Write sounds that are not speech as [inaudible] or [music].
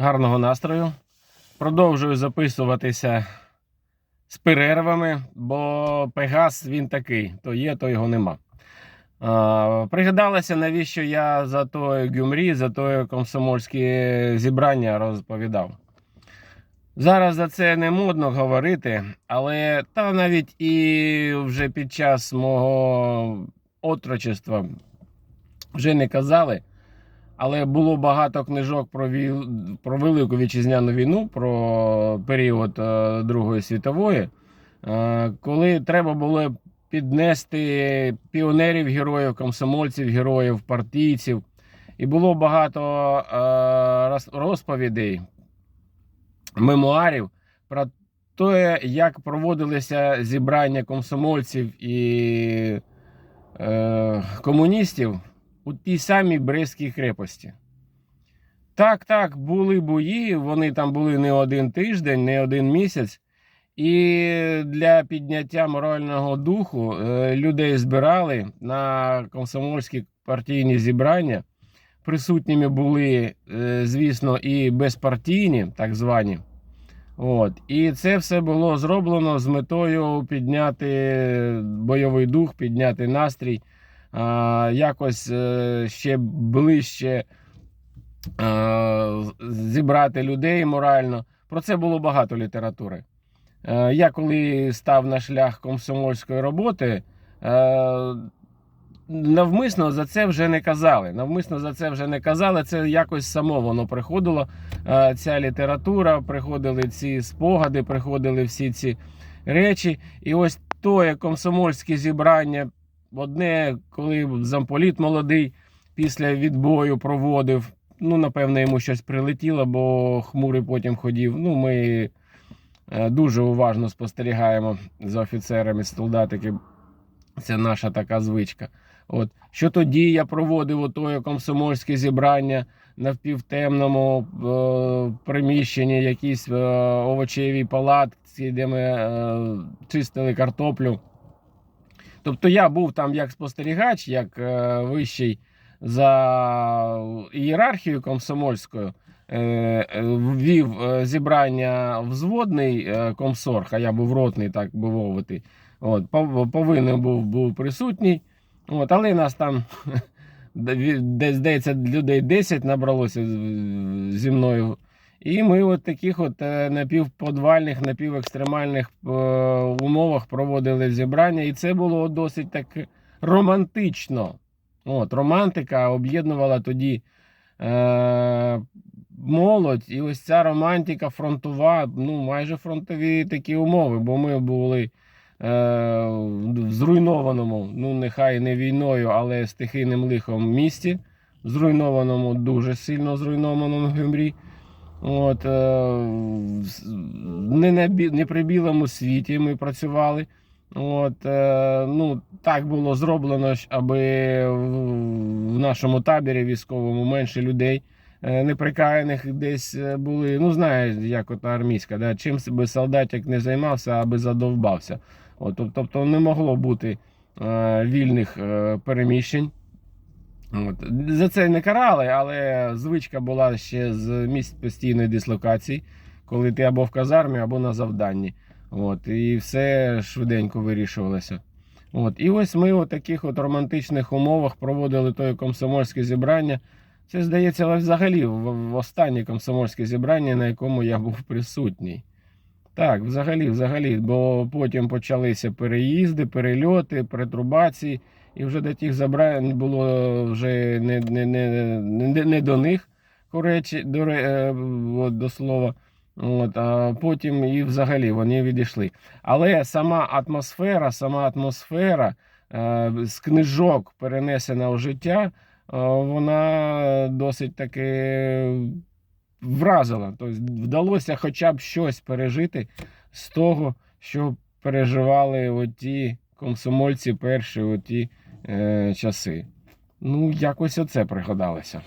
гарного настрою. Продовжую записуватися з перервами, бо Пегас він такий: то є, то його нема. А, пригадалося, навіщо я за той гюмрі, за той комсомольське зібрання розповідав. Зараз за це не модно говорити, але та навіть і вже під час мого отрочества вже не казали. Але було багато книжок про, віл... про Велику Вітчизняну війну, про період е, Другої світової, е, коли треба було піднести піонерів, героїв, комсомольців, героїв, партійців. І було багато е, розповідей, мемуарів про те, як проводилися зібрання комсомольців і комуністів у тій самій Брестській крепості. Так, так, були бої, вони там були не один тиждень, не один місяць. І для підняття морального духу е, людей збирали на комсомольські партійні зібрання. Присутніми були, е, звісно, і безпартійні, так звані. От. І це все було зроблено з метою підняти бойовий дух, підняти настрій, якось е, ще ближче е, зібрати людей морально. Про це було багато літератури. Е, Я коли став на шлях комсомольської роботи, е, навмисно за це вже не казали. Навмисно за це вже не казали. Це якось само воно приходило. е, Ця література, приходили ці спогади, приходили всі ці речі. І ось тоє комсомольське зібрання. Одне, коли замполіт молодий після відбою проводив. Ну, напевно, йому щось прилетіло, бо хмурий потім ходів. Ну, ми е, дуже уважно спостерігаємо за офіцерами, солдатики. Це наша така звичка. От. Що тоді я проводив отоє комсомольське зібрання на впівтемному е, приміщенні, якісь е, овочевій палатці, де ми е, чистили картоплю. Тобто я був там як спостерігач, як е, вищий за ієрархією комсомольською, е, е, ввів е, зібрання взводний комсорг, а я був ротний, так би мовити. От, повинен був, був присутній. От, але нас там [laughs] десь здається, людей 10 набралося зі мною. І ми от таких от е, напівподвальних, напівекстремальних е, умовах проводили зібрання, і це було досить так романтично. От, романтика об'єднувала тоді е, молодь, і ось ця романтика фронтова, ну майже фронтові такі умови, бо ми були е, в зруйнованому, ну нехай не війною, але стихійним лихом місті, зруйнованому, дуже сильно зруйнованому Гюмрі. От, е, не, на, не при білому світі ми працювали. От, е, ну, так було зроблено, аби в, нашому таборі військовому менше людей е, неприкаяних десь були. Ну, знаєш, як от армійська, да? чим би солдатик не займався, аби задовбався. От, тобто не могло бути вільних переміщень. От. За це не карали, але звичка була ще з місць постійної дислокації, коли ти або в казармі, або на завданні. От. І все швиденько вирішувалося. От. І ось ми у таких от романтичних умовах проводили тоє комсомольське зібрання. Це, здається, взагалі в останнє комсомольське зібрання, на якому я був присутній. Так, взагалі, взагалі, бо потім почалися переїзди, перельоти, претрубації. І вже до тих забрань було вже не, не, не, не, не до них, коречі, до, е, до слова. От, а потім і взагалі вони відійшли. Але сама атмосфера, сама атмосфера е, з книжок перенесена у життя, е, вона досить таки вразила. Тобто вдалося хоча б щось пережити з того, що переживали оті комсомольці перші оті е, часи. Ну, якось оце пригадалося.